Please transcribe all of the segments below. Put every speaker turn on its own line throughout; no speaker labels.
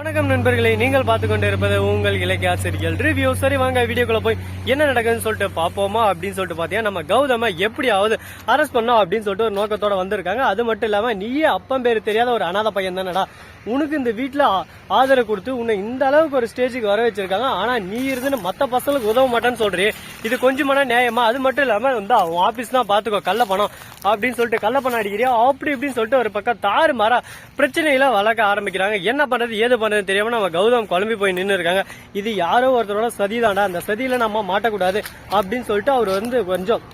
வணக்கம் நண்பர்களே நீங்கள் பார்த்து கொண்டு இருப்பது உங்கள் இலக்கிய ஆசிரியர்கள் ரிவ்யூ சரி வாங்க வீடியோக்குள்ள போய் என்ன நடக்குதுன்னு சொல்லிட்டு பார்ப்போமா அப்படின்னு சொல்லிட்டு பாத்தீங்கன்னா நம்ம கௌதம எப்படியாவது அரெஸ்ட் பண்ணோம் அப்படின்னு சொல்லிட்டு ஒரு நோக்கத்தோட வந்திருக்காங்க. அது மட்டும் இல்லாம நீயே அப்பம் பேர் தெரியாத ஒரு அனாதை பையன் தானடா. உனக்கு இந்த வீட்டுல ஆதரவு கொடுத்து உன்னை இந்த அளவுக்கு ஒரு ஸ்டேஜுக்கு வர வச்சிருக்காங்க. ஆனா நீ இருந்துன்னு மத்த பசங்களுக்கு உதவ மாட்டேன்னு சொல்றியே. இது கொஞ்சமான நியாயமா? அது மட்டும் இல்லாம வந்து அவன் ஆபீஸ் தான் பாத்துக்கோ கள்ள பணம் அப்படின்னு சொல்லிட்டு கள்ள பணம் அடிக்கிறியா அப்படி இப்படின்னு சொல்லிட்டு ஒரு பக்கம் தாறு மாறா பிரச்சனைகளை வளர்க்க ஆரம்பிக்கிறாங்க. என்ன பண்றது? ஏது பண்றது தெரியாம நம்ம கௌதம் குழம்பி போய் நின்று இருக்காங்க. இது யாரோ ஒருத்தரோட சதிதான்டா அந்த சதியில நம்ம மாட்டக்கூடாது அப்படின்னு சொல்லிட்டு அவர் வந்து கொஞ்சம்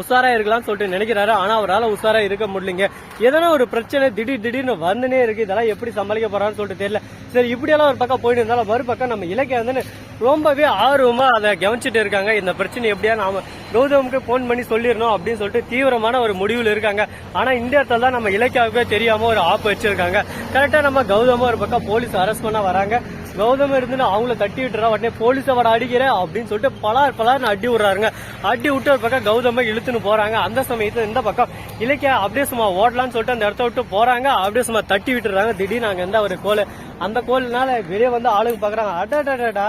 உஷாரா இருக்கலாம்னு சொல்லிட்டு நினைக்கிறாரு. ஆனா அவரால் உஷாரா இருக்க முடியலங்க. எதனா ஒரு பிரச்சனை திடீர் திடீர்னு வந்துனே இருக்கு. இதெல்லாம் எப்படி சமாளிக்க போறான்னு சொல்லிட்டு தெரியல. சரி இப்படியெல்லாம் ஒரு பக்கம் போயிட்டு இருந்தாலும் மறுபக்கம் நம்ம இலக்கிய வந்து ரொம்பவே ஆர்வமா அதை கவனிச்சிட்டு இருக்காங்க. இந்த பிரச்சனை எப்படியா நாம கௌதமுக்கு போன் பண்ணி சொல்லிடணும் அப்படின்னு சொல்லிட்டு தீவிரமான ஒரு முடிவில் இருக்காங்க. ஆனா இந்த இடத்துல தான் நம்ம இலக்கியாவுக்கே தெரியாம ஒரு ஆப் வச்சிருக்காங்க. கரெக்டா நம்ம கௌதம ஒரு பக்கம் போலீஸ் அரெஸ்ட் பண்ண வராங்க. கௌதம் இருந்து அவங்கள தட்டி விட்டுறா உடனே போலீஸ் அவரை அடிக்கிற அப்படின்னு சொல்லிட்டு பலார் பலார்னு அடி விடுறாருங்க. அடி விட்டு ஒரு பக்கம் கௌதம இழுத்துன்னு போறாங்க. அந்த சமயத்துல இந்த பக்கம் இலக்கிய அப்படியே சும்மா ஓடலாம்னு சொல்லிட்டு அந்த இடத்த விட்டு போறாங்க. அப்படியே சும்மா தட்டி விட்டுறாங்க. திடீர்னு அங்க இருந்தா ஒரு கோலை அந்த கோல்னால வெளியே வந்து ஆளுங்க பாக்குறாங்க. அடடடடா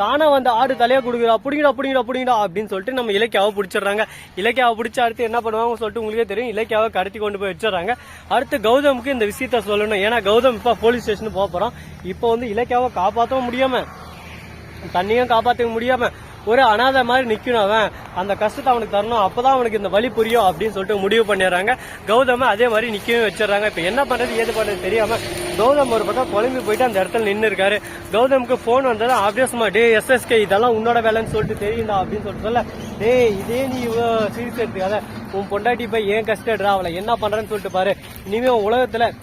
தானா வந்து ஆடு தலையா குடுக்குறா புடிங்கடா புடிங்கடா புடிங்கடா அப்படின்னு சொல்லிட்டு நம்ம இலக்கியாவை பிடிச்சிடுறாங்க. இலக்கியாவை பிடிச்ச அடுத்து என்ன பண்ணுவாங்க சொல்லிட்டு உங்களுக்கே தெரியும். இலக்கியாவை கடத்தி கொண்டு போய் வச்சிடறாங்க. அடுத்து கௌதமுக்கு இந்த விஷயத்த சொல்லணும். ஏன்னா கௌதம் இப்ப போலீஸ் ஸ்டேஷன் போக போறோம் இப்போ வந்து இலக்கியாவை காப்பாற்றவும் முடியாம தண்ணியும் காப்பாற்ற முடியாம ஒரு அனாதை மாதிரி நிக்கணும் அவன். அந்த கஷ்டத்தை அவனுக்கு தரணும். அப்பதான் அவனுக்கு இந்த வழி புரியும் அப்படின்னு சொல்லிட்டு முடிவு பண்ணிடுறாங்க. கௌதம அதே மாதிரி நிக்கவே வச்சிடறாங்க. இப்ப என்ன பண்றது ஏது பண்றது தெரியாம கௌதம் ஒரு பக்கம் குழம்பி போயிட்டு அந்த இடத்துல நின்று இருக்காரு. கௌதமுக்கு போன் வந்தது ஆப்வியஸ்மா சும்மா டே எஸ்எஸ்கே இதெல்லாம் உன்னோட வேலைன்னு சொல்லிட்டு தெரியும்டா அப்படின்னு சொல்லிட்டு சொல்ல டேய் இதே நீ சீரியஸ் எடுத்துக்காத. உன் பொண்டாட்டி போய் ஏன் கஷ்டடுறா அவளை என்ன பண்றேன்னு சொல்லிட்டு பாரு. இனிமே உலகத்தில் உலகத்துல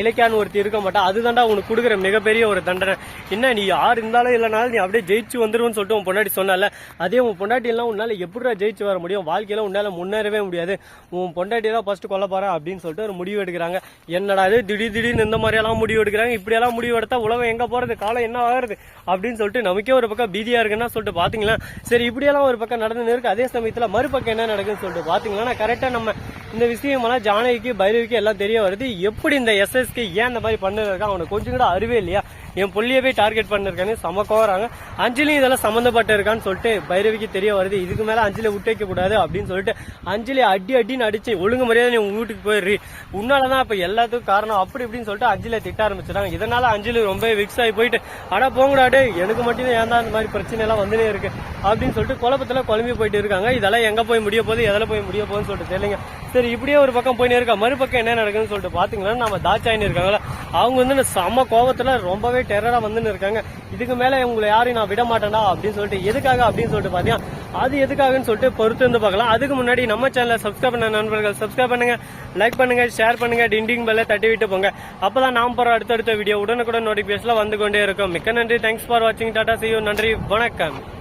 இலக்கியான்னு ஒருத்தி இருக்க மாட்டா. அதுதான்டா உனக்கு கொடுக்குற மிகப்பெரிய ஒரு தண்டனை. என்ன நீ யார் இருந்தாலும் இல்லைனாலும் நீ அப்படியே ஜெயிச்சு வந்துருன்னு சொல்லிட்டு உன் பொண்டாட்டி சொன்னால அதே உன் பொண்டாட்டி எல்லாம் உன்னால எப்படிடா ஜெயிச்சு வர முடியும்? வாழ்க்கையில உன்னால முன்னேறவே முடியாது. உன் பொண்டாட்டி தான் ஃபர்ஸ்ட் கொல்ல போறா அப்படின்னு சொல்லிட்டு ஒரு முடிவு எடுக்கிறாங்க. என்னடா இது திடீர் திடீர்னு இந்த மாதிரி எல்லாம் முடிவு எடுக்கிறாங்க. இப்படி எல்லாம் முடிவு எடுத்தா உலகம் எங்க போறது? காலம் என்ன ஆகுறது? அப்படின்னு சொல்லிட்டு நமக்கே ஒரு பக்கம் பீதியா இருக்குன்னா சொல்லிட்டு பாத்தீங்களா? சரி இப்படியெல்லாம் ஒரு பக்கம் நடந்து இருக்கு. அதே சமயத்துல மறுபக்கம் என்ன நடக்குதுன்னு சொல்லிட்டு பாத்தீங்களா? கரெக்டா நம்ம இந்த விஷயமெல்லாம் ஜானகிக்கு பைரவிக்கு எல்லாம் தெரிய வருது. எப்படி இந்த எஸ்எஸ்கே ஏன் இந்த மாதிரி பண்ணிருக்கான் அவனுக்கு கொஞ்சம் கூட அறிவே இல்லையா? என் புள்ளியவே டார்கெட் பண்ணிருக்கான்னு செம கோவறாங்க. அஞ்சலி இதெல்லாம் சம்மந்தப்பட்டு இருக்கான்னு சொல்லிட்டு பைரவிக்கு தெரிய வருது. இதுக்கு மேல அஞ்சலி விட்டு கூடாது அப்படின்னு சொல்லிட்டு அஞ்சலி அடி அடின்னு அடிச்சு ஒழுங்கு மரியாதை நீ உங்க வீட்டுக்கு போயிடுறி. உன்னாலதான் இப்ப எல்லாத்துக்கும் காரணம். அப்படி இப்படின்னு சொல்லிட்டு அஞ்சலியை திட்ட ஆரம்பிச்சிட்டாங்க. இதனால அஞ்சலி ரொம்ப விக்ஸ் ஆகி போயிட்டு அடா போங்கடாடு எனக்கு மட்டும் ஏன் தான் இந்த மாதிரி பிரச்சனை எல்லாம் வந்துனே இருக்கு? அப்படின்னு சொல்லிட்டு குழப்பத்துல குழம்பி போயிட்டு இருக்காங்க. இதெல்லாம் எங்க போய் முடிய போகுது? எதில் போய் முடிய போகுதுன்னு சொல்லிட்டு தெரியலங்க. சரி இப்படியே ஒரு பக்கம் போயினே இருக்கா? மறுபக்கம் என்ன நடக்குதுன்னு சொல்லிட்டு பாத்தீங்கன்னா நம்ம தாச்சாயின்னு இருக்காங்களா அவங்க வந்து செம்ம கோபத்தில் ரொம்பவே டெரரா வந்துன்னு இருக்காங்க. இதுக்கு மேல உங்களை யாரையும் நான் விட மாட்டேன்டா அப்படின்னு சொல்லிட்டு எதுக்காக அப்படின்னு சொல்லிட்டு பாத்தீங்கன்னா அது எதுக்காகன்னு சொல்லிட்டு பொறுத்து இருந்து பார்க்கலாம். அதுக்கு முன்னாடி நம்ம சேனலை சப்ஸ்கிரைப் பண்ண நண்பர்கள் சப்ஸ்கிரைப் பண்ணுங்க லைக் பண்ணுங்க ஷேர் பண்ணுங்க டிண்டிங் பெல்ல தட்டி விட்டு போங்க. அப்பதான் நாம் போற அடுத்தடுத்த வீடியோ உடனுக்குடன் நோட்டிபிகேஷன்ல வந்து கொண்டே இருக்கும். மிக்க நன்றி. தேங்க்ஸ் ஃபார் வாட்சிங் டாடா see நன்றி. வணக்கம்.